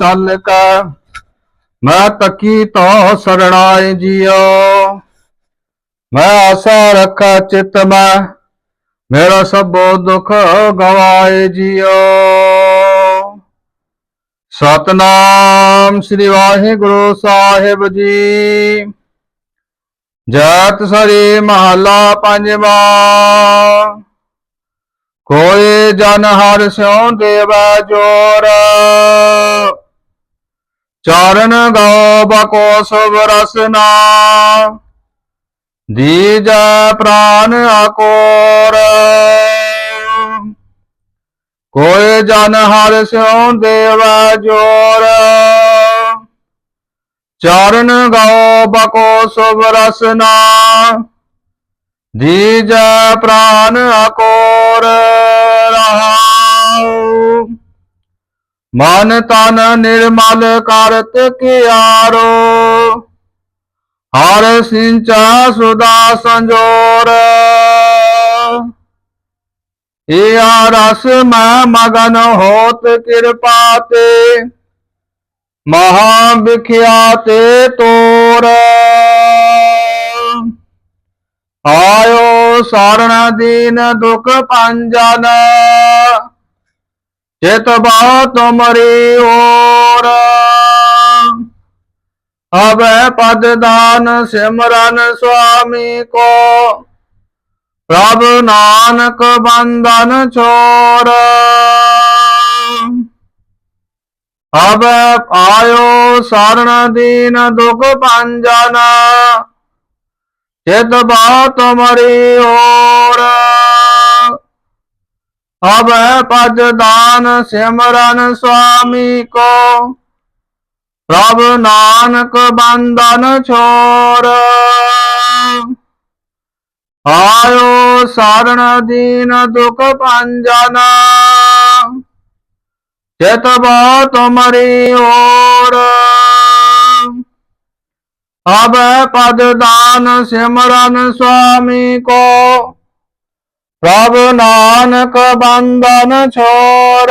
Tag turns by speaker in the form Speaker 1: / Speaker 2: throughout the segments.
Speaker 1: ਚੱਲ ਕੈ ਮੈਂ ਤਕੀ ਤੋ ਸਰਣਾਏ ਜਿਉ ਮੈਂ ਆਸਾ ਰੱਖਾ ਚਿਤ ਮੈਂ, ਮੇਰਾ ਸਭੋ ਦੁਖ ਗਵਾਏ ਜਿਉ ਸਤਨਾਮ ਸ੍ਰੀ ਵਾਹਿਗੁਰੂ ਸਾਹਿਬ ਜੀ। ਜਤ ਸਰੀ ਮਹਲਾ ਪੰਜਵਾ। ਕੋਈ ਜਨ ਹਰ ਸਿਉ ਦੇਵੈ ਜੋਰ। ਚਰਨ ਗਉ ਬਕੋ ਸੁਭ ਰਸਨਾ ਦੀਜ ਪ੍ਰਾਨ ਆਕੋਰ ਕੋਈ ਜਨ ਹਰ ਸਿਉ ਦੇਵੈ ਜੋਰ। ਚਰਨ ਗਉ ਬਕੋ ਸੁਭ ਰਸਨਾ ਦੀਜੈ ਪ੍ਰਾਨ ਅਕੋਰ। ਰਹਾਉ। ਮਨ ਤਨ ਨਿਰਮਲ ਕਰਤ ਕਿਆਰੋ। ਹਰ ਸਿੰਚਾ ਸੁਦਾ ਸੰਜੋਰ। ਇਆ ਰਸ ਮੈਂ ਮਗਨ ਹੋਤ ਕਿਰਪਾ ਤੇ ਮਹਾ ਵਿਖਿਆਤੇ ਤੋਰ। ਆਇਓ ਸਾਰਣ ਦੀਨ ਦੁਖ ਪੰਜਨ। ਚਿਤ ਬਾ ਤੁਮਰੀ ਓਰ ਅਬੈ ਪਦ ਦਾਨ ਸਿਮਰਨ ਸੁਆਮੀ ਕੋ। ਪ੍ਰਭ ਨਾਨਕ ਬੰਧਨ ਛੋੜ। ਅਬ ਆਇਓ ਸਰਣ ਦੀਨ ਦੁਖ ਪੰਜਨ ਚਿਤ ਬਾ ਤੁਮਰੀ ਓਰ ਅਬ ਪਦ ਦਾਨ ਸਿਮਰਨ ਸੁਆਮੀ ਕੋ। ਪ੍ਰਭ ਨਾਨਕ ਬੰਧਨ ਛੋੜ ਆਇਓ ਸਰਣ ਦੀਨ ਦੁਖ ਪੰਜਨ ਚਿਤ ਬਾ ਤੁਮਰੀ ਓਰ ਅਬ ਪਦ ਦਾਨ ਸਿਮਰਨ ਸੁਆਮੀ ਕੋ। ਪ੍ਰਭ ਨਾਨਕ ਬੰਧਨ ਛੋੜ।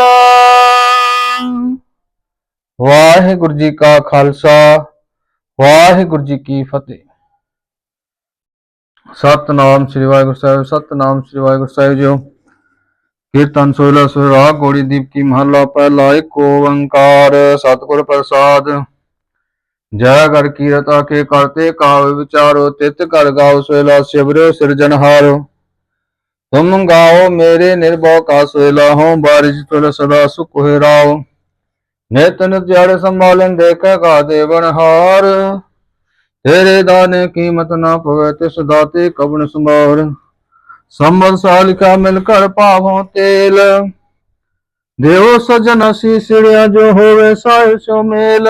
Speaker 1: ਵਾਹਿਗੁਰੂ ਜੀ ਕਾ ਖਾਲਸਾ, ਵਾਹਿਗੁਰੂ ਜੀ ਕੀ ਫਤਿਹ। ਸਤਨਾਮ ਸ੍ਰੀ ਵਾਹਿਗੁਰੂ ਸਾਹਿਬ, ਸਤਨਾਮ ਸ੍ਰੀ ਵਾਹਿਗੁਰੂ ਸਾਹਿਬ ਜੀਓ। ਕੀਰਤਨ ਸੋਇਲਾ ਸੁਰਾ ਗੋੜੀ ਦੀਪ ਕੀ ਮਹੱਲਾ, ਪਹਿਲਾ ਇੱਕ ਓੰਕਾਰ, ਸਤਿਗੁਰ ਪ੍ਰਸਾਦ। ਜੈ ਕਰ ਕੀਰਤਾ ਕੇ ਕਰਤੇ ਕਾਵ ਵਿਚਾਰੋ, ਤਿਤ ਕਰ ਗਾਓ ਸੋਇਲਾ ਸਿਵਰਿਓ ਸਿਰਜਨਹਾਰੋ ਤੁਮ ਗਾਓ ਮੇਰੇ ਨਿਰਭਉ ਕਾ ਸੋਇਲਾ ਹੋ, ਬਾਰਿਸ਼ ਤੁਲ ਸਦਾ ਸੁਖ ਹੋਏ ਰਾਓ ਨਿਤ ਨਿਤ ਜੜ ਸੰਭਾਲਨ ਦੇਖੈ ਕਾ ਦੇਵਨ ਤੇਰੇ ਦਾਨੇ ਕੀਮਤ ਨਾ ਪਵੇ, ਤਿਸ ਦਾਤੇ ਕਬਨ ਸੰਭਾਰ। ਸੰਬਲ ਸਾਲਿਕਾ ਮਿਲ ਕਰ ਭਾਵੋਂ ਤੇਲ। ਦੇਵੋ ਸਜਨ ਅਸੀ ਸਿੜਿਆ ਜੋ ਹੋਵੇ ਸਾਹਿ ਸੋ ਮੇਲ।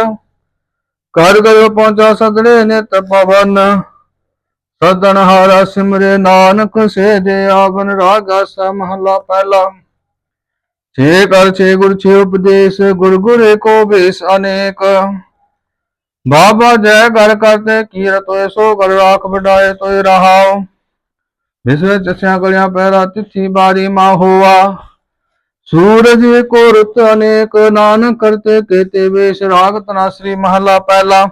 Speaker 1: ਕਰ ਗਇਓ ਪਹੁੰਚਾ ਸਦੜੇ ਨਿਤ ਪਵਨ ਸਦਨ ਹਾਰਾ ਸਿਮਰੇ ਨਾਨਕ ਸੇ ਦੇ ਆਵਨ ਰਾਗਾ ਸਾ ਮਹਲਾ ਪਹਿਲਾ। ਛੇ ਕਰ ਛੇ ਗੁਰ ਛੇ ਉਪਦੇਸ਼, ਗੁਰ ਗੁਰੇ ਕੋ ਬੇਸ ਅਨੇਕ। ਬਾਬਾ ਜੈ ਘਰ ਕਰਤੇ, ਕੀਰਤ ਹੋਏ ਸੋ ਕਰ ਰਾਖ ਵਡਾਏ ਤੋਏ ਰਹਾਓ ਵਿਸਵੇ ਚਸਿਆ ਗਲਿਆਂ ਪਹਿਰਾ ਤਿਥੀ ਬਾਰੀ ਮਾ ਹੋਆ। ਸੂਰਜ ਕੋ ਰੁੱਤ ਅਨੇਕ, ਨਾਨਕ ਕਰਤੇ ਕੇਤੇ ਵੇਸ਼ ਰਾਗ ਤਨਾ ਸ੍ਰੀ ਮਹਲਾ ਪਹਿਲਾ।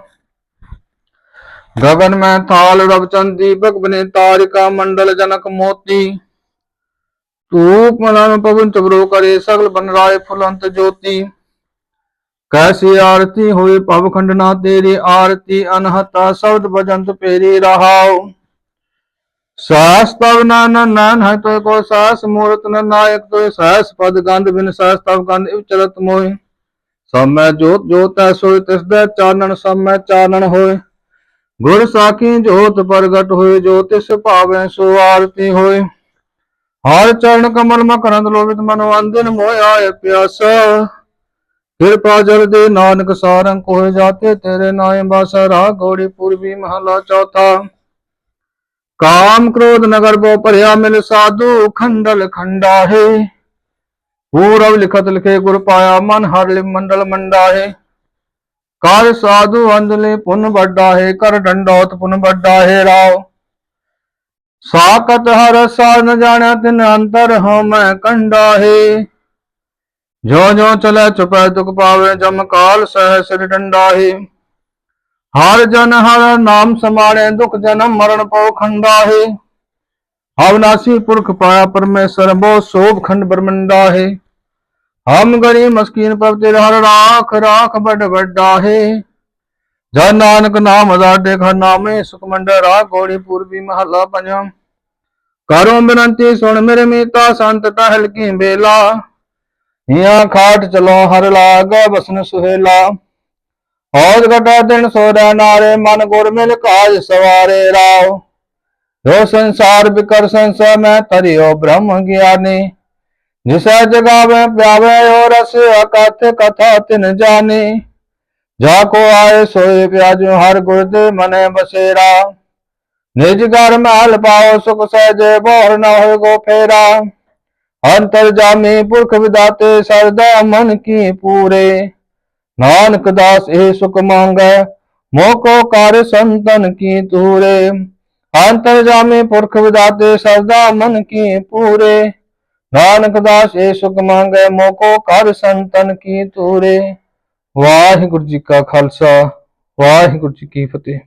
Speaker 1: गगन में थाल रवचंद दीपक बने तारिका मंडल जनक मोती तूप मलन पवन चबरो करे सगल बन राय फुलंत ज्योति कैसी आरती हुए पव खंडना तेरी आरती अनहता शब्द भजंत पेरी रहाओ सास तव नान नान है तो को सास मूर्त न नायक तो सास पद गंध बिन सास तव गंध उचरत मोय सब में जोत जोत है सोय तिस दे चानन सब में चानन होय ਗੁਰ ਸਾਖੀ ਜੋਤ ਪ੍ਰਗਟ ਹੋਏ, ਜੋ ਤਿਸ ਭਾਵੇਂ ਸੋ ਆਰਤੀ ਹੋਏ। ਹਰ ਚਰਨ ਕਮਲ ਮਕਰੰਦ ਲੋਭਿਤ ਮਨੋ ਅੰਦਨ ਮੋਇ ਆਏ ਪਿਆਸਾ। ਕਿਰਪਾ ਜਲ ਦੇ ਨਾਨਕ ਸਾਰੰਗ ਕੋਇ ਜਾਤੇ, ਤੇਰੇ ਨਾਏ ਬਾਸਾ ਰਾ ਗੋੜੀ ਪੂਰਬੀ ਮਹਲਾ ਚੌਥਾ। ਕਾਮ ਕ੍ਰੋਧ ਨਗਰ ਬੋ ਭਰਿਆ ਮਿਲ ਸਾਧੂ, ਖੰਡਲ ਖੰਡਾ ਹੈ ਪੂਰਵ ਲਿਖਤ ਲਿਖੇ ਗੁਰ ਪਾਇਆ ਮਨ, ਹਰ ਲਿ ਮੰਡਲ ਮੰਡਾ ਹੈ ਕਰ ਸਾਧੂ ਅੰਦਲੇ ਪੁਨ ਵੱਡਾ ਹੈ, ਕਰ ਡੰਡੋਤ ਪੁਨ ਵੱਡਾ ਹੈ, ਰਾਓ। ਸਾਕਤ ਹਰ ਸਾਰ ਨ ਜਾਣਿਆ ਤਿਨ ਅੰਤਰ ਹਉ ਮੈਂ ਕੰਡਾ ਹੈ। ਜੋ ਜੋ ਚਲੇ ਚੁਪੈ ਦੁਖ ਪਾਵੇ ਜਮ ਕਾਲ ਸਹਿ ਸਿਰ ਡੰਡਾਹੇ ਹਰ ਜਨ ਹਰ ਨਾਮ ਸਮਾਣੇ, ਦੁਖ ਜਨਮ ਮਰਨ ਪਉ ਖੰਡਾਹੇ ਅਵਨਾਸੀ ਪੁਰਖ ਪਾਇਆ ਪਰਮੇਸ਼ਰ ਬੋ ਸੋਭ ਖੰਡ ਬ੍ਰਹਮੰਡਾ ਹੈ। ਹਮ ਗਰੀ ਮਸਕੀਨ ਪ੍ਰਭ ਤੇਰੇ ਹਰ ਰਾਖ ਰਾਖ ਬੜ ਵੱਡਾ ਹੈ ਜਨ ਨਾਨਕ ਨਾਮ ਅਜ਼ਾਡੇ ਘਰ ਨਾਮੇ ਸੁਖ ਮੰਡਲ ਰਾਗ ਗੋੜੀ ਪੂਰਬੀ ਮਹੱਲਾ ਪੰਜਵਾਂ ਕਰੋ ਬੇਨੰਤੀ ਸੁਣ ਮੇਰੇ ਮੀਤਾ ਸੰਤ ਟਹਿਲ ਕੀ ਬੇਲਾ ਹਿਆ ਖਾਟ ਚਲੋ ਹਰ ਲਾਗ ਬਸਨ ਸੁਹੇਲਾ ਔਦ ਘਟਾ ਦਿਨ ਸੋਦਾ ਨਾਰੇ ਮਨ ਗੁਰ ਮਿਲ ਕਾਜ ਸਵਾਰੇ ਰਾਵ ਜੋ ਸੰਸਾਰ ਬਿਕਰ ਸੰਸਾ ਮੈਂ ਤਰਿਓ ਬ੍ਰਹਮ ਗਿਆਨੀ ਜਿਸੈ ਜਗਾਵੇ, ਪਿਆਵੇ ਔ ਰਸ ਅਕਥ ਕਥਾ ਤਿਨ ਜਾਣੀ। ਜਾ ਕੋ ਆਏ ਸੋਏ ਪਿਆਜੋ, ਹਰ ਗੁਰ ਦੇ ਮਨੇ ਬਸੇਰਾ। ਨਿਜ ਘਰ ਮਹਿਲ ਪਾਓ, ਸੁਖ ਸਹਿਜੇ ਬੋਰ ਨ ਹੋਏ ਗੋ ਫੇਰਾ। ਅੰਤਰ ਜਾਮੀ ਪੁਰਖ ਵਿਦਾਤੇ, ਸਰਦਾ ਮਨ ਕੀ ਪੂਰੇ। ਨਾਨਕ ਦਾਸ ਇਹ ਸੁਖ ਮੰਗੈ ਮੋਕੋ ਕਰ ਸੰਤਨ ਕੀ ਤੂਰੇ ਅੰਤਰ ਜਾਮੀ ਪੁਰਖ ਵਿਦਾਤੇ, ਸਰਦਾ ਮਨ ਕੀ ਪੂਰੇ। ਨਾਨਕ ਦਾਸ, ਇਹ ਸੁਖ ਮੰਗੈ, ਮੋਕੋ ਕਰ ਸੰਤਨ ਕੀ ਤੂਰੇ? ਵਾਹਿਗੁਰੂ ਜੀ ਕਾ ਖਾਲਸਾ, ਵਾਹਿਗੁਰੂ ਜੀ ਕੀ ਫਤਿਹ।